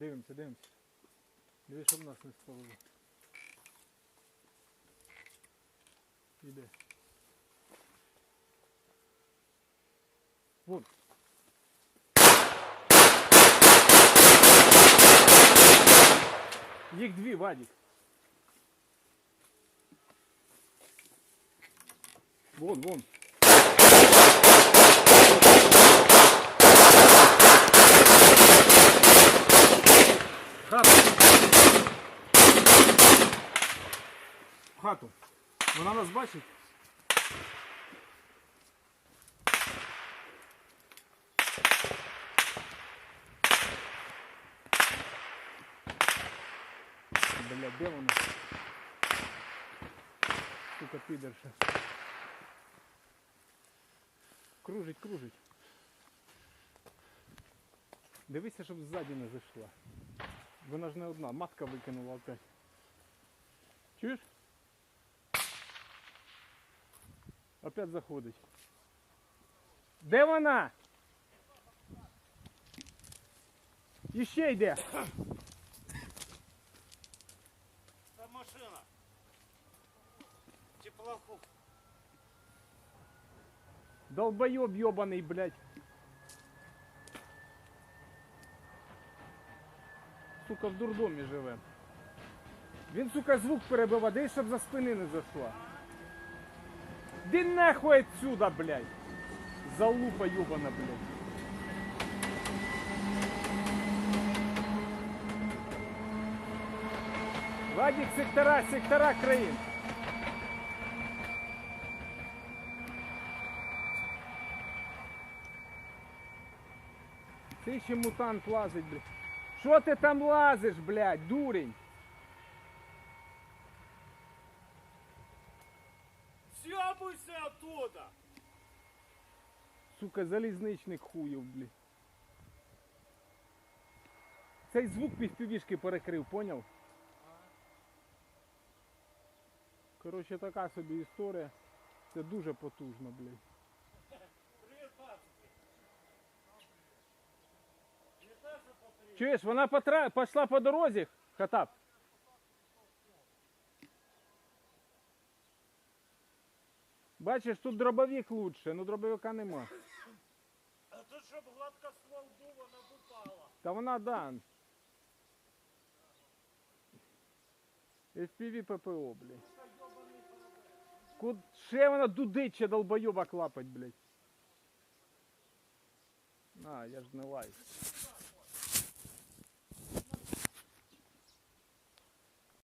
Дивимося, дивимося. Диви, щоб нас не спалило. Іде. Вон. Їх дві, Вадик. Вон, вон. Хату. Вона нас бачить. Бля, де вона? Сука, підерша. Кружить, кружить. Дивися, щоб ззаді не зайшла. Вона ж не одна, матка викинула опять. Чуєш? Опять заходить. Де вона? Іще йде. Там машина. Теплоход. Долбойоб йобаний, блядь. Сука, в дурдомі живе. Він, сука, звук перебиває, десь щоб за спини не зайшла. Ди нахуй отсюда, блядь. Залупа йобана, блядь. Вадик, сектора, сектора країн. Ти ще мутант лазить, блядь. Що ти там лазиш, блядь, дурень? Съебуйся оттуда! Сука, залізничник хуїв, блядь. Цей звук півпівішки перекрив, поняв? Коротше, така собі історія. Це дуже потужно, блядь. Чуєш, вона потра... пішла по дорозі, Хатап. Бачиш, тут дробовик лучше, ну дробовика нема. А тут, чтоб гладко ствол дула набупала. Та вона да. FPV ППО, блядь. Куд... Ще вона дудить, ще долбойоба клапать, блядь. А, я ж не лайк.